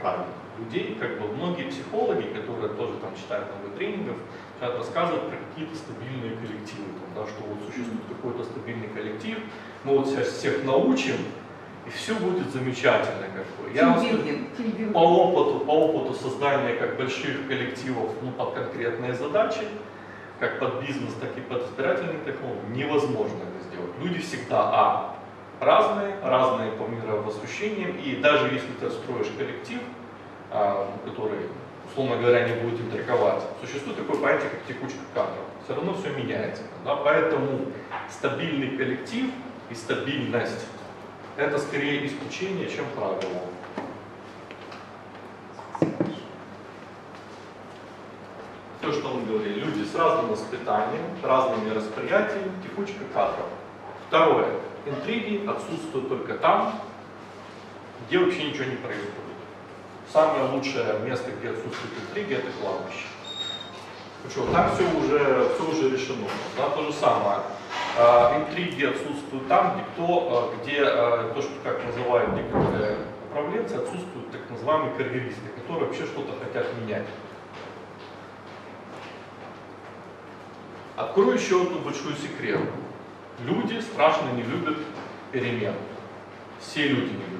правильно людей, как бы многие психологи, которые тоже там читают много тренингов, начинают рассказывать про какие-то стабильные коллективы, там, да, что вот существует какой-то стабильный коллектив, мы вот сейчас всех научим, и все будет замечательно. Как бы. Я вам по опыту, по опыту создания как больших коллективов ну, под конкретные задачи, как под бизнес, так и под избирательные технологии, невозможно это сделать. Люди всегда, а, разные, разные по мировоззрению, и даже если ты строишь коллектив, а, который, условно говоря, не будет интриговать, существует такое понятие, как текучка кадров. Все равно все меняется. Да? Поэтому стабильный коллектив и стабильность – это скорее исключение, чем правило. Все, что мы говорили, люди с разным воспитанием, разными восприятиями, текучка кадров. Второе. Интриги отсутствуют только там, где вообще ничего не происходит. Самое лучшее место, где отсутствуют интриги, это кладбище. Почему? Там все уже, все уже решено. Да, то же самое. Э, интриги отсутствуют там, где, кто, э, где э, то, что как называют некоторые управленцы, отсутствуют так называемые карьеристы, которые вообще что-то хотят менять. Открою еще одну большую секрет. Люди страшно не любят перемен. Все люди не